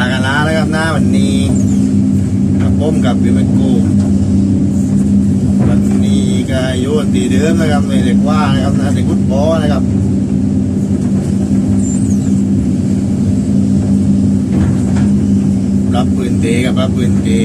ากันแล้วนะครับหน้าวันนี้กับผมกับพี่เป็นกูวันนี้ก็อยู่ตีเดิมนะครับในเด็กว่านะครับนะเด็กฟุตบอลนะครับรับปืนเตะกับรับปืนเตะ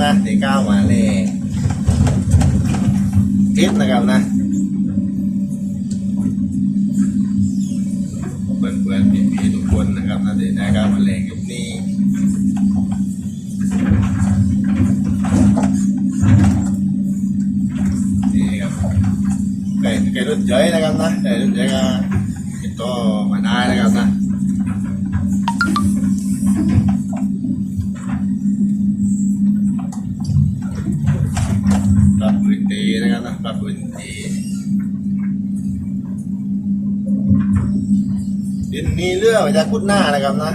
นะครับนะที่ก้าวมาเลยทิศนะครับนะเพื่อนๆพี่ๆทุกคนนะครับนะเดี๋ยวได้กามาแรงยุคนี้นี่ครับไก่ไก่รุ่นเจ๋ยนะครับนะไก่รุ่นเจ๋ยก็ติดต่อมาได้นะครับนะ ดินนีเลือกมาจากพุดหน้านะครับนะ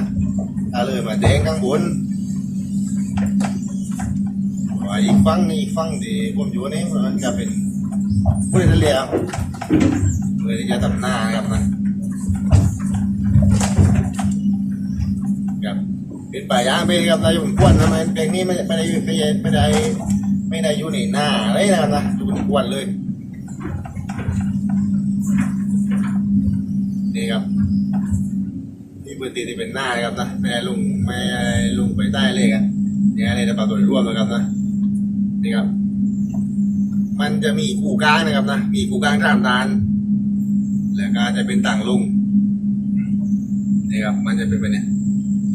เอาเลยมาแดงข้างบนว่าอีกฝั่งนี้อีกฝั่งที่ผมอยู่นี่มันจะเป็นพุดทะเลครับเลยจะทำหน้านะครับนะครับเป็นป่ายางไปครับนายอยู่กวนนะมันเพลงนี้ไม่ได้อยู่ไม่ได้ไม่ได้ไม่ได้อยู่ในหน้าอะไรนะครับนะอยู่บนกวนเลย นี่ครับนี่พื้นที่ที่เป็นหน้านะครับนะไม่ลุงไม่ลุงไปใต้เลยกันนี่อะไรจะปรับตัวร่วมนะครับนะนี่ครับ มันจะมีกูกลางนะครับนะมีกูกลางสามด้านแล้วก็จะเป็นต่างลุงนี่ครับ มันจะเป็นแบบนี้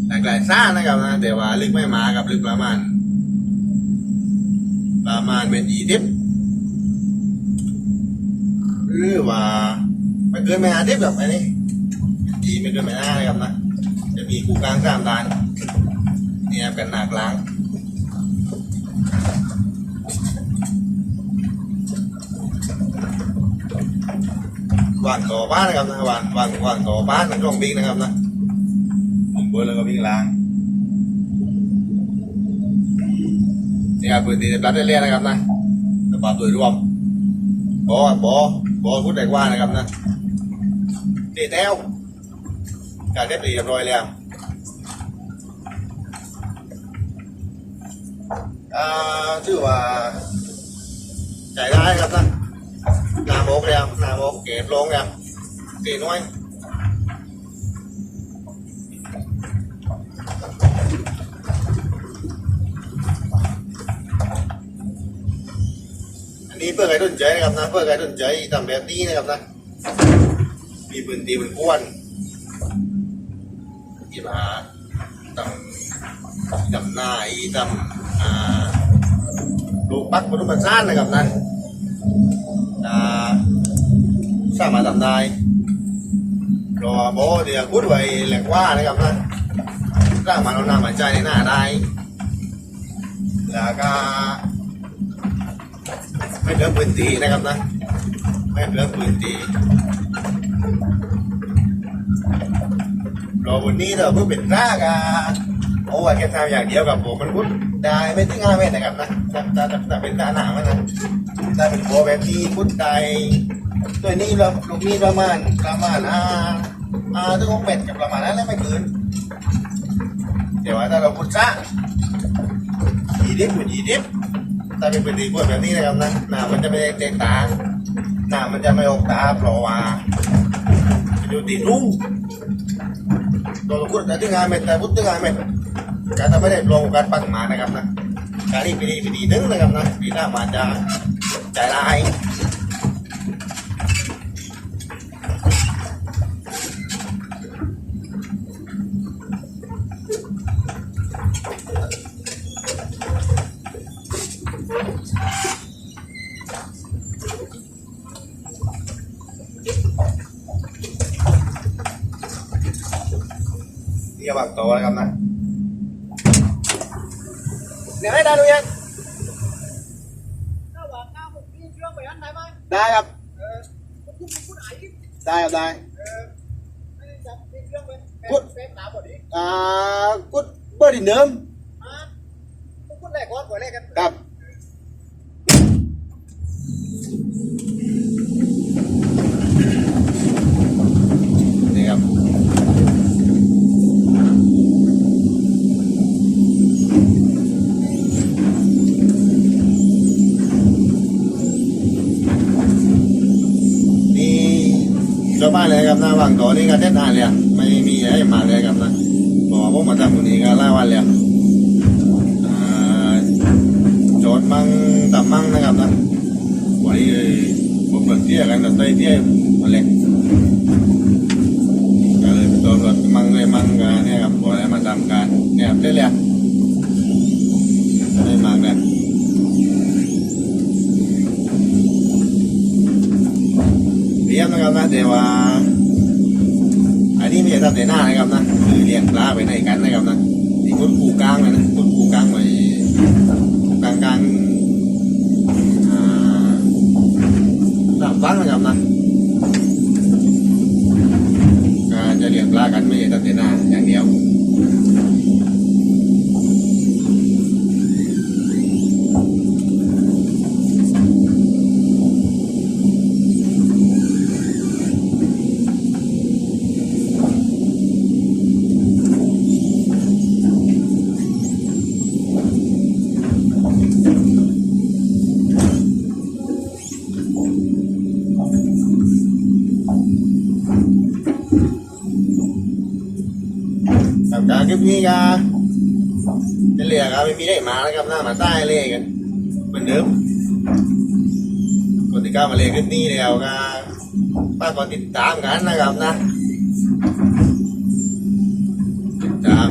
หลากหลายซ่านะครับนะแต่ว่าลึกไม่มากับลึกประมาณประมาณเป็นยี่สิบหรือว่า ไม่เกินไม่อาทิตย์แบบอันนี้ดีไม่เกินไปหน้าเลยครับนะจะมีคู่กลางสามด้านนี่ครับกันหนักล้างวางต่อบ้านนะครับนะวางวางวางต่อบ้านมันต้องวิ่งนะครับนะผมเบิร์ดแล้วก็วิ่งล้างนี่ครับพื้นที่รับได้เรียนนะครับนะสภาพโดยรวมบอบอบอพูดได้ว่านะครับนะ เตะแต้วการได้ปรีเรียบร้อยแล้วอ่าชื่อว่าจ่ายได้ครับนะหนา พื่อใครสนทำแบบนี้นะครันะมีปืนตีปืนก้วนที่มาทำทำหน้าอีทำอ่าลูกปักบนบันซ่านนะครับนั้นอ่าสามารถทำได้รอโบเดี๋ยวพูดไว้แหลกว่านะครับนะสางมาเอาหน้ามาใจในหน้าได้แล้วก็ไม่เหลือพื้นที่นะครับนะไม่เหลือพื้นที่ รอบนนี้เราเพิ่งเป็นรากอะโอ้ยแค่ทำอย่างเดียวกับผมมันพุดได้ไม่ถึงห้าเมตรนะครับนะถ้าถ้าถ้าเป็นตาหนามันนะถ้าเป็นโบแบบนี้พุดได้ตัวนี้เราลูกนี้ประมาณประมาณอ่าอ่าถึงหกเมตรกับประมาณนั้นแล้วไม่เกินเดี๋ยวว่าถ้าเราพุดซะยีดิบพุดยีดิบถ้าเป็นพื้นที่พุดแบบนี้นะครับนะหน้ามันจะไม่แตกต่างหน้ามันจะไม่ออกตาเพราะว่าดูตีรุ่ง ตัวลูดแต่ที่งานเม็ดแต่พุทธงานเม็ดการทำไม่ได้ลงการปักหมานะครับนะการนี้ปีดีปีดีนึงนะครับนะปีหน้ามาจะใจลาย นี่วางโตแล้วครับนะเดี๋ยวให้ได้ดูยังถ้าว่าหน้าผมพี่เชื่อไปอันไหนไหมได้ครับเออผมพูดผมพูดไอ้ที่ได้ครับได้เออไม่ได้จับพี่เชื่อไปพูดเฟซหนาบอดีอ่ากุดเบอร์ดิเดิมอ่าผมพูดแรกก่อนก่อนแรกกันครับ ชาวบ้านเลยครับหน้าวังต่อนี่ก็เด็ดนานเลยไม่มีอะไรมาเลยครับนะบอกว่าผมมาทำตรงนี้ก็หลายวันเลยอะอ่าโจทย์มั่งตับมั่งนะครับนะวันนี้ผมเปิดเที่ยกันแต่ใต้เที่ยมาเล็ก ลี้ยงนะครับนะแต่ว่า อันนี้ไม่ใช่ทำแต่หน้านะครับนะคือเลี้ยงปลาไปในกันนะครับนะที่กุดคูกลางเลยนะกุดคูกลางไปกลางกลางอ่าลำฟังนะครับนะการจะเลี้ยงปลากันไม่ใช่ทำแต่หน้า อย่างเดียวทำการคลิปนี้ก็จะเรียกครับไม่มีได้มาแล้วครับหน้ามาใต้เลยกันเหมือนเดิมคนที่กามาเล่นคลิปนี้แล้วก็ป้าก็ติดตามกันนะครับนะติดตาม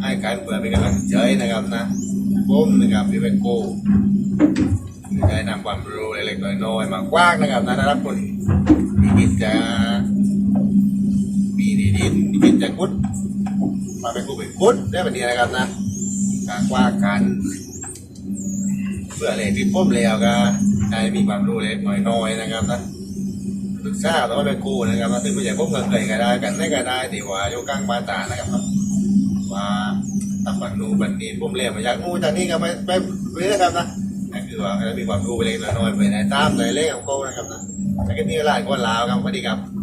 ให้การเปิดเป็นกำลังใจนะครับนะผมนะครับพี่เป็นโก้ได้นำความรู้เล็กๆน้อยๆมากว้างนะครับนะนะรับคนที่จะ ที่คิดจะกุดมาเป็นกู้เป็นกุดได้แบบนี้นะครับนะการกว้ากันเพื่ออะไรที่ผมแล้วก็ได้มีความรู้เล็กน้อยๆนะครับนะศึกษาแล้วก็ไปกู้นะครับนะซึ่งไม่ใช่ผมเคยก็ได้กันได้ก็ได้ที่ว่าอยู่กลางบ้านตานะครับว่าทำบันนูบันนี้ผมเรียนมาจากงูจากนี้ก็ไปไปเรื่อยครับนะนั่นคือว่าเรามีความรู้ไปเล็กน้อยไปในตามในเลขของเขานะครับนะแล้วก็นี่หลายคนลาวครับสวัสดีครับ